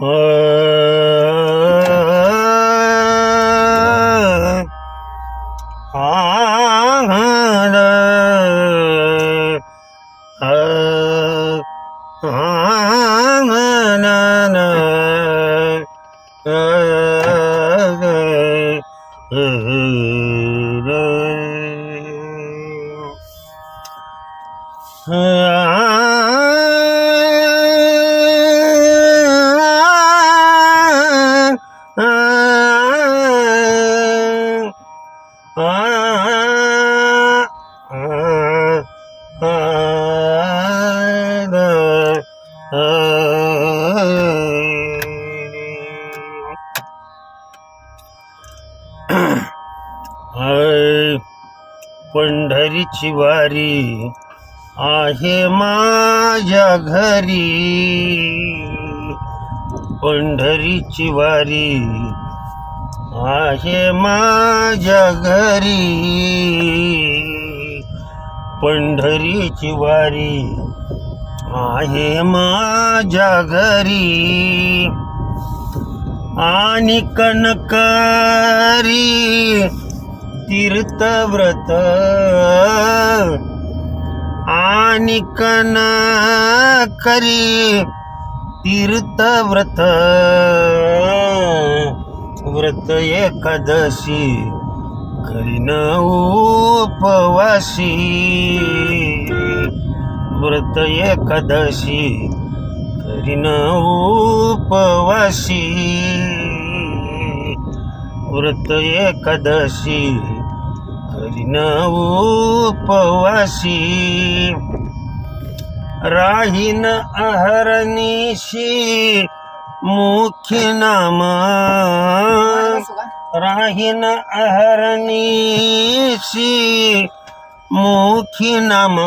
Uh... पंढरीची वारी आहे माझ्या घरी. पंढरीची वारी आहे माझ्या घरी. पंढरीची वारी आहे माझ्या घरी. आणि कणकारी तीर्थव्रत आणि करी तीर्थव्रत. व्रत एकादशी करीन उपवासी. व्रत एकादशी करीन उपवासी. व्रत एकादशी करीन उपवासी. राहीन आहारनिशी मुख्य नाम राहीन अहरणीशी मुखी नाम।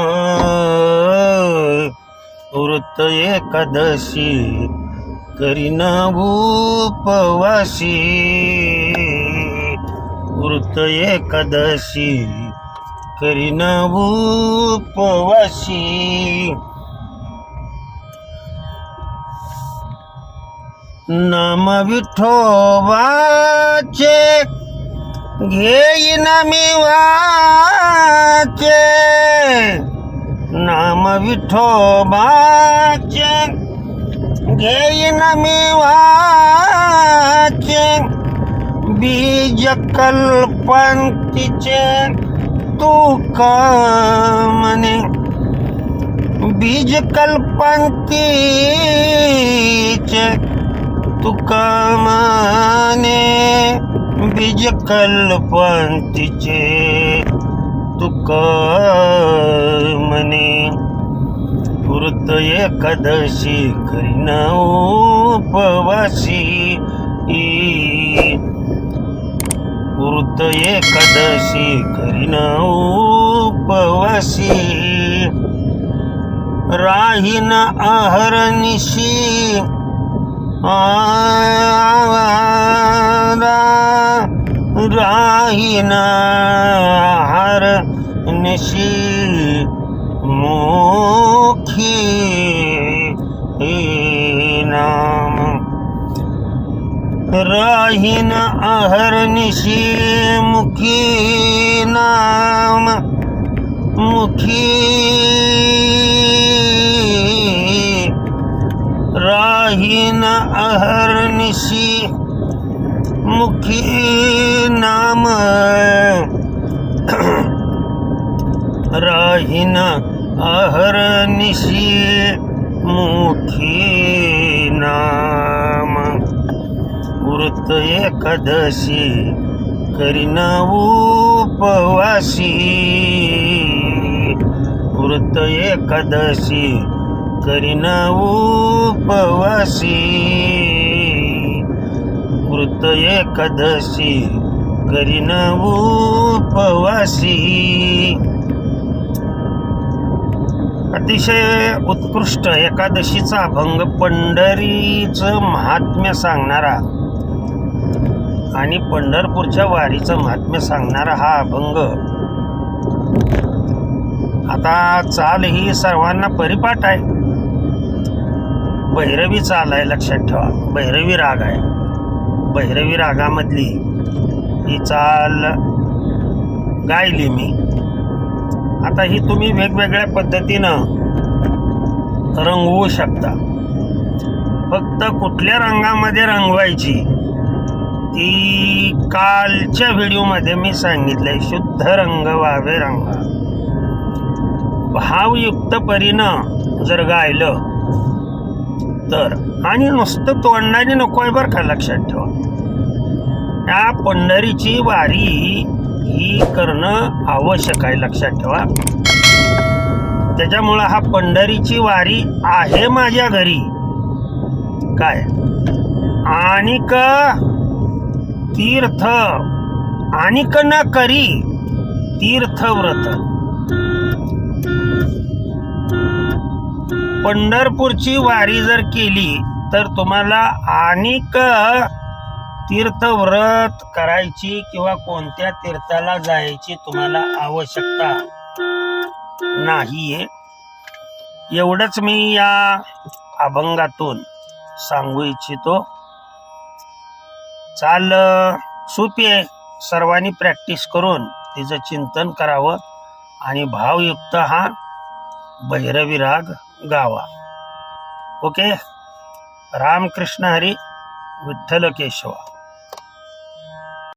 वृत्त एकादशी करीन उपवासी वृत्त एकादशी करीन उपवासी नाम विठोबाचे घेईन मी वाचे। नाम विठोबाचे घेईन मी वाचे। बीज कल्पंतीचे तू म्हणे बीज कल्पंतीचे तुका माने बीज कल्पंतीचे तुका मने वृत्त एकादशी करीना उपवासी. वृत्त एकादशी करीना उपवासी. राहीन अहरनिशी राहीन हर निशी मुखी नाम। राहीन अहरनिशी मुखी नाम। मुखी राहीन अहर्निशी मुखी नाम राहिन अहर्निशी मुखी नाम। वृत्त एकादशी करीना उपवासी। वृत्त एकादशी करीन उपवासी. वृत्त एकादशी करीन उपवासी. अतिशय उत्कृष्ट एकादशीचा अभंग पंढरीचं महात्म्य सांगणारा आणि पंढरपूरच्या वारीचं महात्म्य सांगणारा हा अभंग. आता चाल ही सर्वांना परिपाठ आहे. भैरवी चाल आहे लक्षात ठेवा. भैरवी राग आहे. भैरवी रागामधली ही चाल गायली मी. आता ही तुम्ही वेगवेगळ्या पद्धतीनं रंगवू शकता. फक्त कुठल्या रंगामध्ये रंगवायची ती कालच्या व्हिडिओमध्ये मी सांगितलंय शुद्ध रंग व्हावे रंगा. भावयुक्त परीनं जर गायलं तर. आणि नुसतं तोंडाने नको आहे बरं का लक्षात ठेवा. या पंढरीची वारी ही करणं आवश्यक आहे लक्षात ठेवा. त्याच्यामुळं हा पंढरीची वारी आहे माझ्या घरी. काय? आणि तीर्थ. आणि न करी तीर्थव्रत. पंढरपूरची वारी जर केली तर तुम्हाला अनेक तीर्थव्रत करायची किंवा कोणत्या तीर्थाला जायची तुम्हाला आवश्यकता नाहीये. एवढंच मी या अभंगातून सांगू इच्छितो. चाल सोपी आहे सर्वांनी प्रॅक्टिस करून तिचं चिंतन करावं. आणि भावयुक्त हा भैरवी राग. गावा. ओके? रामकृष्ण हरी विठ्ठल केशवा